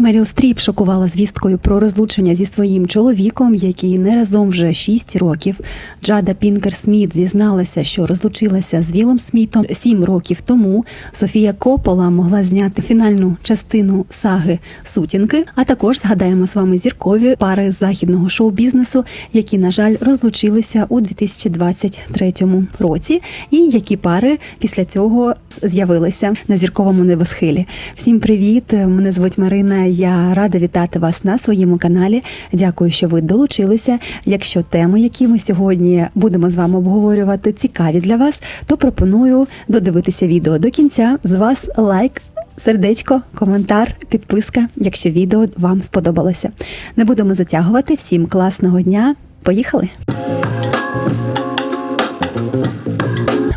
Меріл Стріп шокувала звісткою про розлучення зі своїм чоловіком, який не разом вже 6 років. Джада Пінкер Сміт зізналася, що розлучилася з Вілом Смітом 7 років тому. Софія Копола могла зняти фінальну частину саги Сутінки. А також згадаємо з вами зіркові пари західного шоу-бізнесу, які, на жаль, розлучилися у 2023 році, і які пари після цього з'явилися на зірковому небосхилі. Всім привіт! Мене звуть Марина. Я рада вітати вас на своєму каналі. Дякую, що ви долучилися. Якщо теми, які ми сьогодні будемо з вами обговорювати, цікаві для вас, то пропоную додивитися відео до кінця. З вас лайк. Сердечко, коментар, підписка, якщо відео вам сподобалося. Не будемо затягувати. Всім класного дня. Поїхали!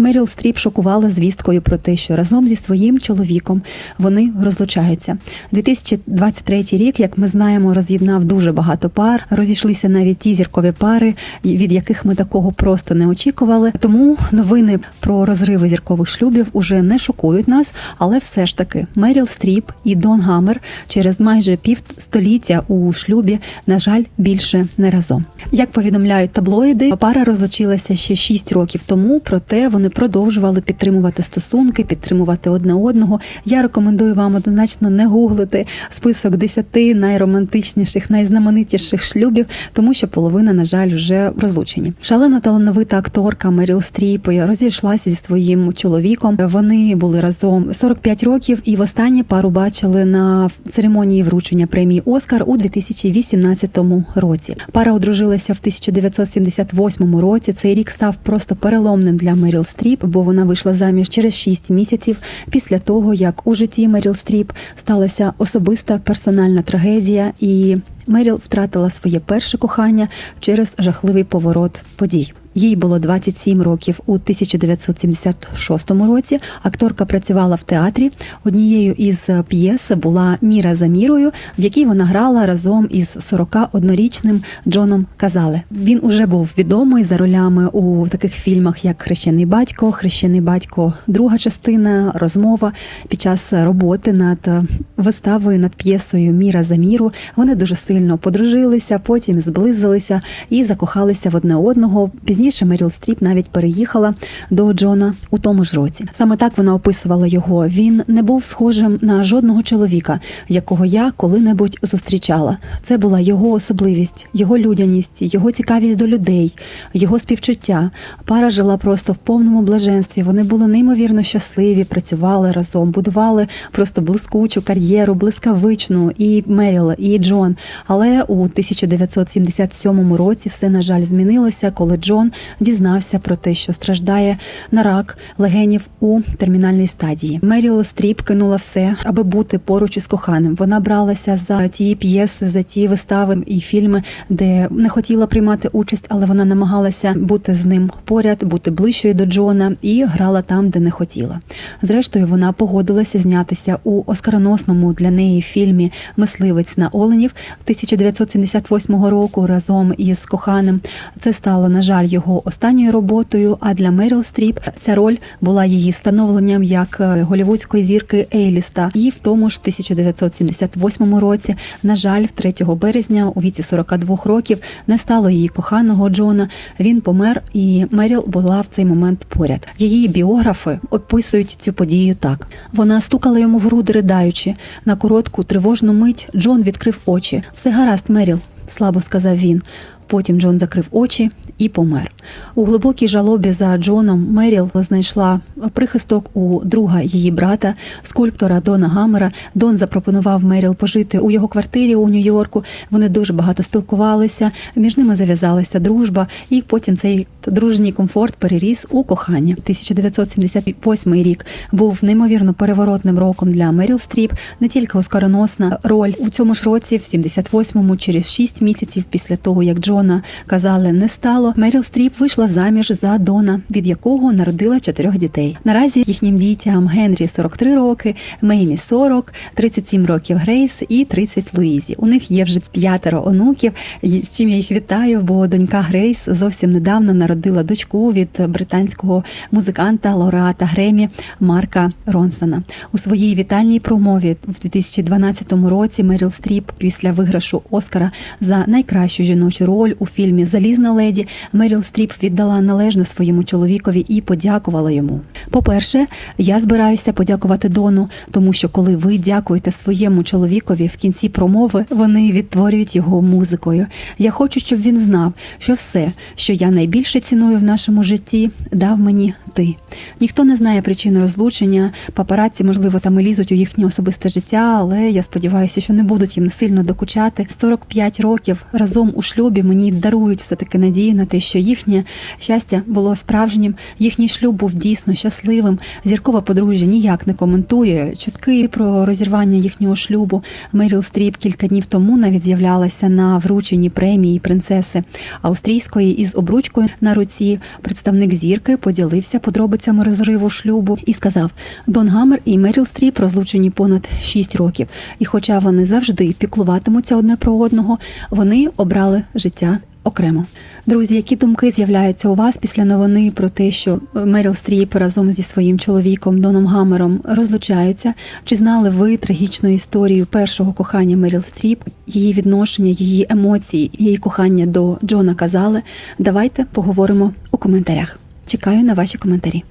Меріл Стріп шокувала звісткою про те, що разом зі своїм чоловіком вони розлучаються. 2023 рік, як ми знаємо, роз'єднав дуже багато пар. Розійшлися навіть ті зіркові пари, від яких ми такого просто не очікували. Тому новини про розриви зіркових шлюбів уже не шокують нас, але все ж таки Меріл Стріп і Дон Гаммер через майже півстоліття у шлюбі, на жаль, більше не разом. Як повідомляють таблоїди, пара розлучилася ще 6 років тому, проте вони продовжували підтримувати стосунки, підтримувати одне одного. Я рекомендую вам однозначно не гуглити список 10 найромантичніших, найзнаменитіших шлюбів, тому що половина, на жаль, вже розлучені. Шалено талановита акторка Меріл Стріп розійшлася зі своїм чоловіком. Вони були разом 45 років, і востаннє пару бачили на церемонії вручення премії Оскар у 2018 році. Пара одружилася в 1978 році. Цей рік став просто переломним для Меріл Стріп, бо вона вийшла заміж через 6 місяців після того, як у житті Меріл Стріп сталася особиста персональна трагедія, і Меріл втратила своє перше кохання через жахливий поворот подій. Їй було 27 років у 1976 році. Акторка працювала в театрі. Однією із п'єс була Міра за мірою, в якій вона грала разом із 41-річним Джоном Казале. Він уже був відомий за ролями у таких фільмах, як Хрещений батько, Хрещений батько, друга частина, розмова під час роботи над виставою над п'єсою Міра за міру. Вони дуже сильно подружилися, потім зблизилися і закохалися в одне одного. Пізніше Меріл Стріп навіть переїхала до Джона у тому ж році. Саме так вона описувала його. Він не був схожим на жодного чоловіка, якого я коли-небудь зустрічала. Це була його особливість, його людяність, його цікавість до людей, його співчуття. Пара жила просто в повному блаженстві. Вони були неймовірно щасливі, працювали разом, будували просто блискучу кар'єру, блискавичну і Меріл, і Джон. Але у 1977 році все на жаль змінилося, коли Джон дізнався про те, що страждає на рак легенів у термінальній стадії. Меріл Стріп кинула все, аби бути поруч із коханим. Вона бралася за ті п'єси, за ті вистави і фільми, де не хотіла приймати участь, але вона намагалася бути з ним поряд, бути ближчою до Джона і грала там, де не хотіла. Зрештою, вона погодилася знятися у оскароносному для неї фільмі Мисливець на Оленів 1978 року разом із коханим. Це стало на жаль його останньою роботою. А для Меріл Стріп ця роль була її становленням як е, голівудської зірки Ейліста. І в тому ж 1978 році, на жаль, в 3 березня у віці 42 років не стало її коханого Джона. Він помер, і Меріл була в цей момент поряд. Її біографи описують цю подію так: вона стукала йому в груди, ридаючи на коротку тривожну мить. Джон відкрив очі. Все гаразд, Меріл, слабо сказав він. Потім Джон закрив очі і помер. У глибокій жалобі за Джоном Меріл знайшла прихисток у друга її брата, скульптора Дона Гаммера. Дон запропонував Меріл пожити у його квартирі у Нью-Йорку. Вони дуже багато спілкувалися. Між ними зав'язалася дружба, і потім цей дружній комфорт переріс у кохання. 1978 рік був неймовірно переворотним роком для Меріл Стріп. Не тільки оскароносна роль у цьому ж році, в 78-му, через 6 місяців після того, як Джон Джона казали не стало. Меріл Стріп вийшла заміж за Дона, від якого народила чотирьох дітей. Наразі їхнім дітям Генрі 43 роки, Меймі 40, 37 років Грейс і 30 Луїзі. У них є вже п'ятеро онуків. З чим я їх вітаю, бо донька Грейс зовсім недавно народила дочку від британського музиканта лауреата Гремі Марка Ронсона. У своїй вітальній промові в 2012 році Меріл Стріп після виграшу Оскара за найкращу жіночу роль у фільмі Залізна леді Меріл Стріп віддала належне своєму чоловікові і подякувала йому. По-перше, я збираюся подякувати Дону, тому що коли ви дякуєте своєму чоловікові в кінці промови, вони відтворюють його музикою. Я хочу, щоб він знав, що все, що я найбільше ціную в нашому житті, дав мені ти. Ніхто не знає причин розлучення. Папараці, можливо, там і лізуть у їхнє особисте життя, але я сподіваюся, що не будуть їм сильно докучати. 45 років разом у шлюбі мені дарують все таки надію на те, що їхнє щастя було справжнім. Їхній шлюб був дійсно щасливим. Зіркова подружжя ніяк не коментує чутки про розірвання їхнього шлюбу. Меріл Стріп кілька днів тому навіть з'являлася на врученні премії принцеси австрійської із обручкою на руці. Представник зірки поділився подробицями розриву шлюбу і сказав: Дон Гаммер і Меріл Стріп розлучені понад 6 років. І, хоча вони завжди піклуватимуться одне про одного, вони обрали життя. Окремо, друзі, які думки з'являються у вас після новини про те, що Меріл Стріп разом зі своїм чоловіком Доном Гаммером розлучаються? Чи знали ви трагічну історію першого кохання Меріл Стріп, її відношення, її емоції, її кохання до Джона Казали? Давайте поговоримо у коментарях. Чекаю на ваші коментарі.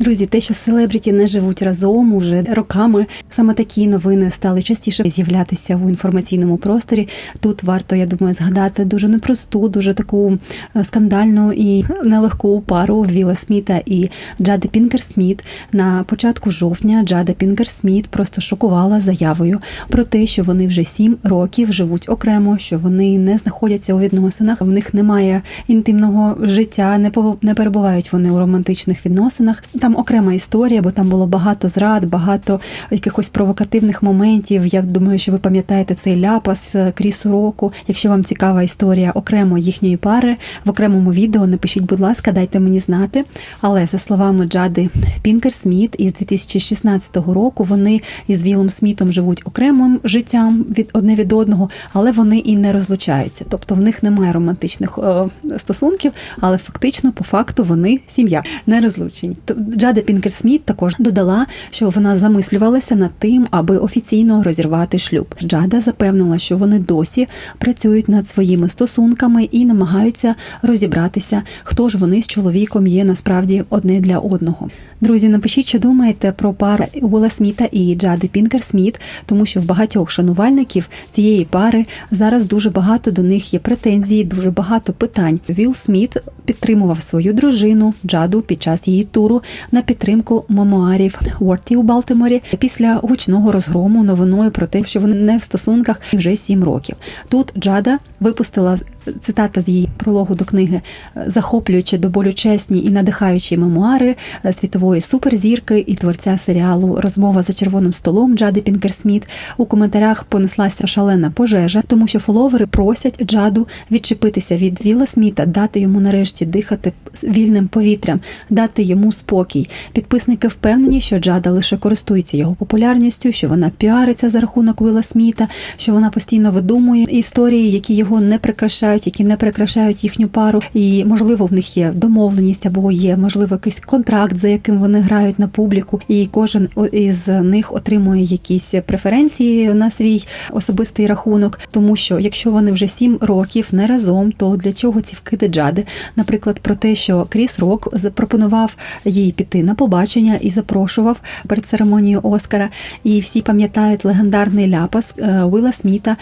Друзі, те, що селебріті не живуть разом уже роками, саме такі новини стали частіше з'являтися в інформаційному просторі. Тут варто, я думаю, згадати дуже непросту, дуже таку е, скандальну і нелегку пару Віла Сміта і Джади Пінкер Сміт. На початку жовтня Джада Пінкер Сміт просто шокувала заявою про те, що вони вже сім років живуть окремо, що вони не знаходяться у відносинах, в них немає інтимного життя, не перебувають вони у романтичних відносинах. Там окрема історія, бо там було багато зрад, багато якихось провокативних моментів. Я думаю, що ви пам'ятаєте цей ляпас е, крісу року. Якщо вам цікава історія окремо їхньої пари в окремому відео, напишіть, будь ласка, дайте мені знати. Але за словами Джади Пінкер Сміт, із 2016 року вони із Вілом Смітом живуть окремим життям від одне від одного, але вони і не розлучаються. Тобто в них немає романтичних е, стосунків, але фактично, по факту, вони сім'я не розлучені. Джада Пінкер Сміт також додала, що вона замислювалася над тим, аби офіційно розірвати шлюб. Джада запевнила, що вони досі працюють над своїми стосунками і намагаються розібратися, хто ж вони з чоловіком є насправді одне для одного. Друзі, напишіть, що думаєте про пару Уилла Сміта і Джади Пінкер Сміт, тому що в багатьох шанувальників цієї пари зараз дуже багато до них є претензій, дуже багато питань. Вілл Сміт підтримував свою дружину Джаду під час її туру на підтримку мемуарів Уорті у Балтиморі після гучного розгрому новиною про те, що вони не в стосунках вже сім років. Тут Джада випустила цитата з її прологу до книги, захоплюючи до болю чесні і надихаючі мемуари світової суперзірки і творця серіалу Розмова за червоним столом Джади Пінкерсміт. У коментарях понеслася шалена пожежа, тому що фоловери просять Джаду відчепитися від Віла Сміта, дати йому нарешті дихати вільним повітрям, дати йому спокій. Підписники впевнені, що Джада лише користується його популярністю, що вона піариться за рахунок Віла Сміта, що вона постійно видумує історії, які його не прикрашають, які не прикрашають їхню пару. І можливо в них є домовленість або є можливо якийсь контракт, за яким вони грають на публіку, і кожен із них отримує якісь преференції на свій особистий рахунок. Тому що якщо вони вже сім років не разом, то для чого ці вкиди Джади? Наприклад, про те, що Кріс Рок запропонував їй піти на побачення і запрошував перед церемонією Оскара. І всі пам'ятають легендарний ляпас Уилла Сміта,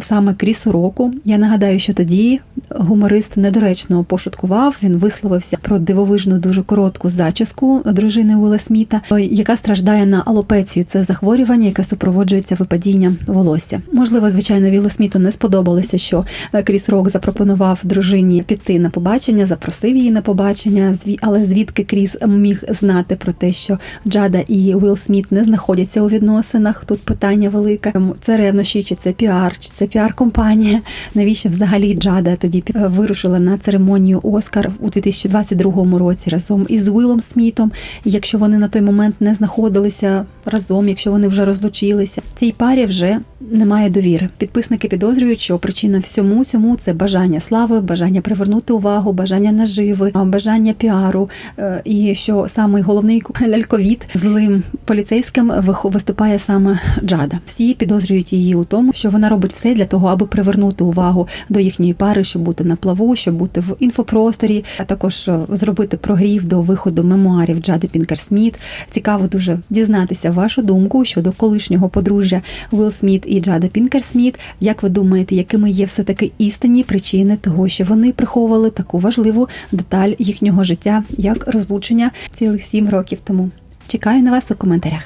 саме Крісу Року. Я нагадаю, що тоді Тоді гуморист недоречно пошуткував. Він висловився про дивовижну дуже коротку зачіску дружини Уилла Сміта, яка страждає на алопецію. Це захворювання, яке супроводжується випадінням волосся. Можливо, звичайно, Віллу Сміту не сподобалося, що Кріс Рок запропонував дружині піти на побачення, запросив її на побачення. але звідки Кріс міг знати про те, що Джада і Уилл Сміт не знаходяться у відносинах? Тут питання велике. Це ревнощі, чи це піар, чи це піар-компанія. Навіщо взагалі Джада тоді е, вирушила на церемонію Оскар у 2022 році разом із Уиллом Смітом? Якщо вони на той момент не знаходилися разом, якщо вони вже розлучилися, цій парі вже немає довіри. Підписники підозрюють, що причина всьому цьому це бажання слави, бажання привернути увагу, бажання наживи, бажання піару. Е, І що саме головний ляльковід злим поліцейським виступає саме Джада. Всі підозрюють її у тому, що вона робить все для того, аби привернути увагу до їхньої пари, щоб бути на плаву, щоб бути в інфопросторі, а також е, зробити прогрів до виходу мемуарів Джади Пінкер Сміт. Цікаво дуже дізнатися вашу думку щодо колишнього подружжя Уилл Сміт і Джада Пінкер Сміт. Як ви думаєте, якими є все таки істинні причини того, що вони приховували таку важливу деталь їхнього життя, як розлучення цілих сім років тому? Чекаю на вас у коментарях.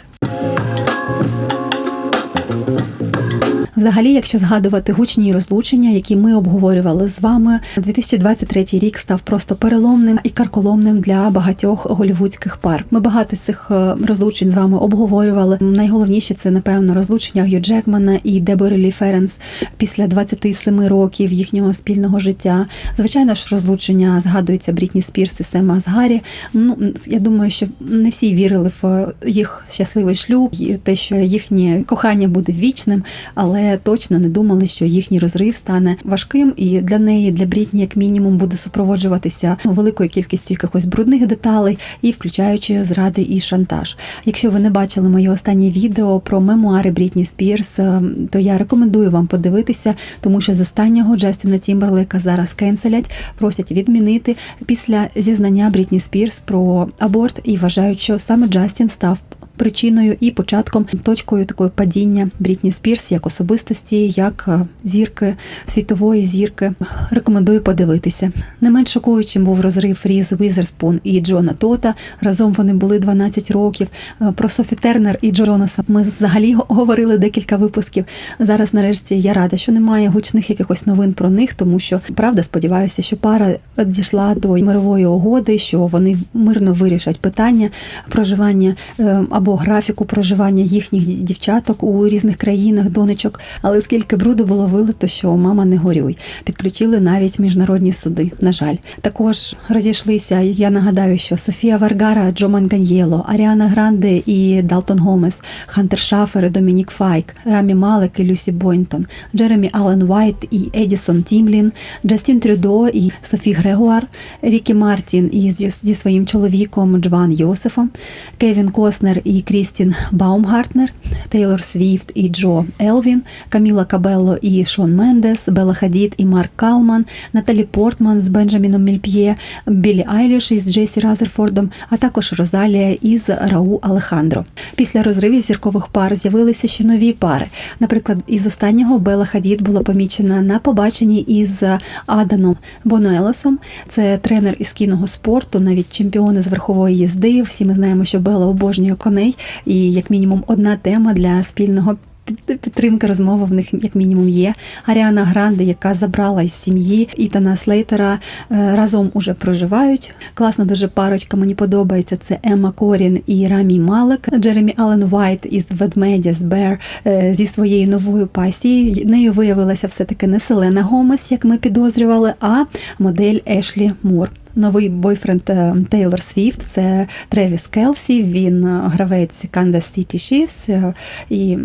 Взагалі, якщо згадувати гучні розлучення, які ми обговорювали з вами, 2023 рік став просто переломним і карколомним для багатьох голівудських пар. Ми багато цих е, розлучень з вами обговорювали. Найголовніше це напевно розлучення Гью Джекмана і Дебори Лі Ференс після 27 років їхнього спільного життя. Звичайно ж, розлучення згадується Брітні Спірс і Сема Азгарі. Ну я думаю, що не всі вірили в їх щасливий шлюб, те, що їхнє кохання буде вічним, але точно не думали, що їхній розрив стане важким, і для неї, для Брітні, як мінімум, буде супроводжуватися великою кількістю якихось брудних деталей, і включаючи зради і шантаж. Якщо ви не бачили моє останнє відео про мемуари Брітні Спірс, е, то я рекомендую вам подивитися, тому що з останнього Джастіна Тімберлейка зараз кенселять, просять відмінити після зізнання Брітні Спірс про аборт і вважають, що саме Джастін став причиною і початком точкою такої падіння Брітні Спірс як особистості, як е, зірки світової зірки. Рекомендую подивитися. Не менш шокуючим був розрив Різ Візерспун і Джона Тота. Разом вони були 12 років. Е, Про Софі Тернер і Джонаса ми взагалі говорили декілька випусків. Зараз, нарешті, я рада, що немає гучних якихось новин про них, тому що правда сподіваюся, що пара дійшла до мирової угоди, що вони мирно вирішать питання проживання е, або графіку проживання їхніх дівчаток у різних країнах, донечок. Але скільки бруду було вилито, що мама не горюй. Підключили навіть міжнародні суди. На жаль, також розійшлися. Я нагадаю, що Софія Варгара, Джо Манганьєло, Аріана Гранде і Далтон Гомес, Хантер Шафер, і Домінік Файк, Рамі Малек і Люсі Бойнтон, Джеремі Аллен Уайт і Едісон Тімлін, Джастін Трюдо і Софі Грегуар, Рікі Мартін і зі своїм чоловіком Джван Йосифом, Кевін Коснер і Крістін Баумгартнер, Тейлор Свіфт і Джо Елвін, Каміла Кабелло і Шон Мендес, Белла Хадід і Марк Калман, Наталі Портман з Бенджаміном Мільп'є, Біллі Айліш із Джесі Разерфордом, а також Розалія із Рау Алехандро. Після розривів зіркових пар з'явилися ще нові пари. Наприклад, із останнього Белла Хадід була помічена на побаченні із Аданом Бонуелосом. Це тренер із кінного спорту, навіть чемпіони з верхової їзди. Всі ми знаємо, що Белла обожнює коней, і як мінімум одна тема для спільного. під- Підтримка розмови в них як мінімум є. Аріана Гранде, яка забрала із сім'ї Ітана Слейтера, е, разом уже проживають. Класна дуже парочка. Мені подобається. Це Емма Корін і Рамі Малек. Джеремі Аллен Вайт із ведмедя з Бер е, зі своєю новою пасією. Нею виявилася все таки не Селена Гомес, як ми підозрювали, а модель Ешлі Мур. Новий бойфренд е, Тейлор Свіфт це Тревіс Келсі. Він е, гравець Kansas City Chiefs і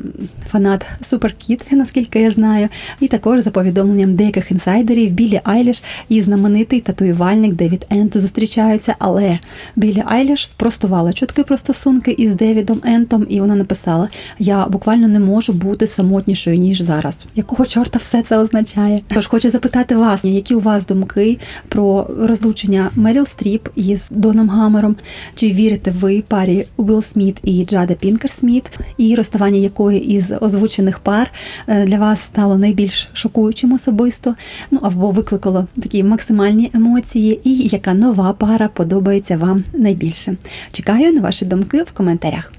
фанат Суперкіт, наскільки я знаю. І також за повідомленням деяких інсайдерів Білі Айліш і знаменитий татуювальник Девід Ент зустрічаються. Але Білі Айліш спростувала чутки про стосунки із Девідом Ентом, і вона написала: Я буквально не можу бути самотнішою ніж зараз. Якого чорта все це означає? Тож хочу запитати вас, які у вас думки про розлучення одруження Меріл Стріп із Доном Гамером. Чи вірите ви парі Уилл Сміт і Джада Пінкер Сміт, і розставання якої із озвучених пар е, для вас стало найбільш шокуючим особисто? Ну або викликало такі максимальні емоції, і яка нова пара подобається вам найбільше? Чекаю на ваші думки в коментарях.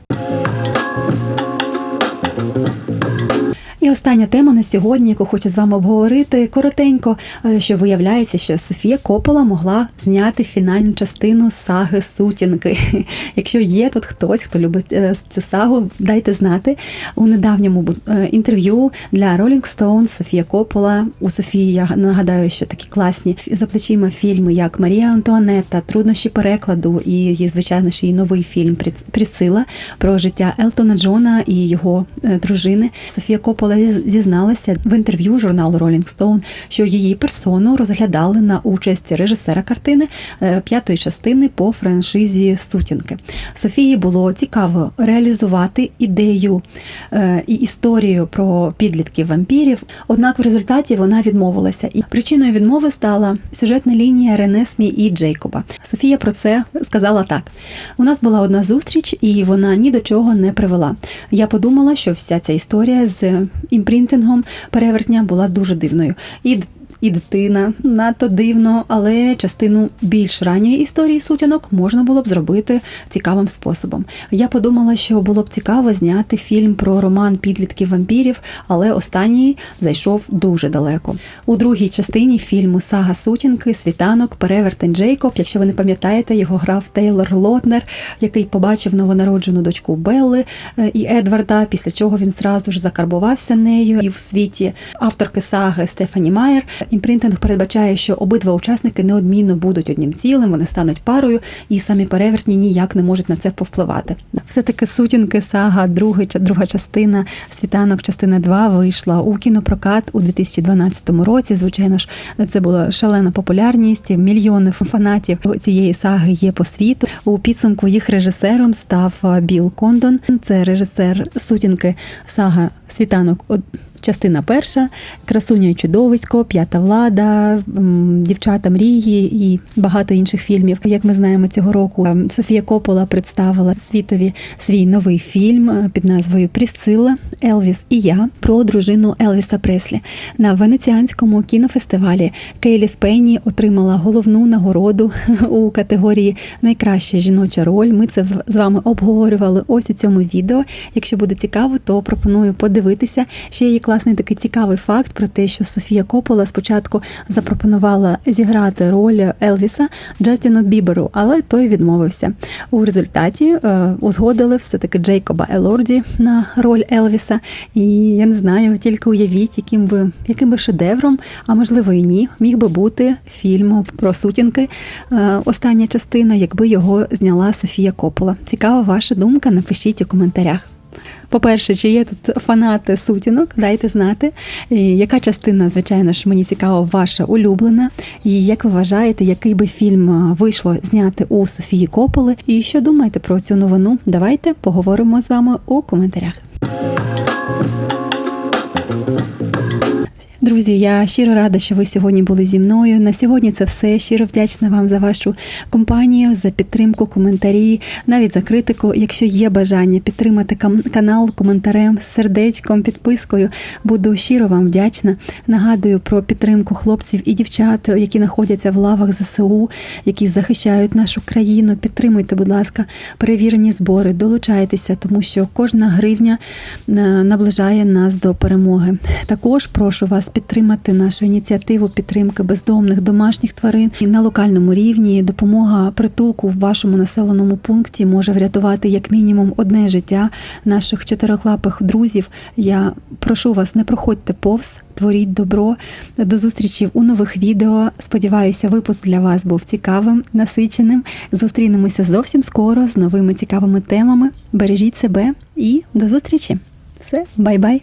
Остання тема на сьогодні, яку хочу з вами обговорити коротенько, е, що виявляється, що Софія Копола могла зняти фінальну частину саги Сутінки. Якщо є тут хтось, хто любить е, цю сагу, дайте знати у недавньому е, інтерв'ю для Rolling Stone Софія Копола. У Софії я нагадаю, що такі класні за плечима фільми, як Марія Антуанетта, труднощі перекладу, і є, звичайно, ж її новий фільм Присила про життя Елтона Джона і його дружини. Софія Копола зізналася в інтерв'ю журналу Rolling Stone, що її персону розглядали на участь режисера картини е, п'ятої частини по франшизі Сутінки. Софії було цікаво реалізувати ідею е, і історію про підлітків вампірів. Однак в результаті вона відмовилася, і причиною відмови стала сюжетна лінія Ренесмі і Джейкоба. Софія про це сказала так: у нас була одна зустріч, і вона ні до чого не привела. Я подумала, що вся ця історія з імпринтингом перевертня була дуже дивною. І і дитина надто дивно, але частину більш ранньої історії сутінок можна було б зробити цікавим способом. Я подумала, що було б цікаво зняти фільм про роман підлітків вампірів, але останній зайшов дуже далеко. У другій частині фільму Сага Сутінки, світанок, перевертень Джейкоб. Якщо ви не пам'ятаєте, його грав Тейлор Лотнер, який побачив новонароджену дочку Белли е, і Едварда, після чого він зразу ж закарбувався нею і в світі авторки саги Стефані Майер. Імпринтинг передбачає, що обидва учасники неодмінно будуть одним цілим, вони стануть парою, і самі перевертні ніяк не можуть на це повпливати. Все таки сутінки сага, другий, друга частина світанок, частина 2 вийшла у кінопрокат у 2012 році. Звичайно ж, це була шалена популярність. Мільйони фанатів цієї саги є по світу. У підсумку їх режисером став Біл Кондон. Це режисер сутінки сага світанок. Частина перша, красуня і чудовисько, п'ята влада, дівчата мрії і багато інших фільмів. Як ми знаємо, цього року ем, Софія Копола представила світові свій новий фільм е, під назвою Прісцила Елвіс і я про дружину Елвіса Преслі на венеціанському кінофестивалі. Кейлі Спейні отримала головну нагороду у категорії Найкраща жіноча роль. Ми це з вами обговорювали ось у цьому відео. Якщо буде цікаво, то пропоную подивитися. Ще є класний такий цікавий факт про те, що Софія Копола спочатку запропонувала зіграти роль Елвіса Джастіну Біберу, але той відмовився. У результаті е, узгодили все таки Джейкоба Елорді на роль Елвіса. І я не знаю, тільки уявіть, яким би яким би шедевром, а можливо і ні, міг би бути фільм про сутінки. Е, остання частина, якби його зняла Софія Копола. Цікава ваша думка. Напишіть у коментарях. По-перше, чи є тут фанати сутінок, дайте знати. І Яка частина, звичайно ж, мені цікава, ваша улюблена? І як ви вважаєте, який би фільм вийшло зняти у Софії Кополи? І що думаєте про цю новину? Давайте поговоримо з вами у коментарях. Друзі, я щиро рада, що ви сьогодні були зі мною. На сьогодні це все. Щиро вдячна вам за вашу компанію, за підтримку, коментарі, навіть за критику. Якщо є бажання підтримати канал коментарем, сердечком, підпискою, буду щиро вам вдячна. Нагадую про підтримку хлопців і дівчат, які знаходяться в лавах ЗСУ, які захищають нашу країну. Підтримуйте, будь ласка, перевірені збори, долучайтеся, тому що кожна гривня е, наближає нас до перемоги. Також прошу вас підтримати нашу ініціативу підтримки бездомних домашніх тварин і на локальному рівні. Допомога притулку в вашому населеному пункті може врятувати як мінімум одне життя наших чотирилапих друзів. Я прошу вас, не проходьте повз. Творіть добро до зустрічі у нових відео. Сподіваюся, випуск для вас був цікавим, насиченим. Зустрінемося зовсім скоро з новими цікавими темами. Бережіть себе і до зустрічі! Все, бай-бай!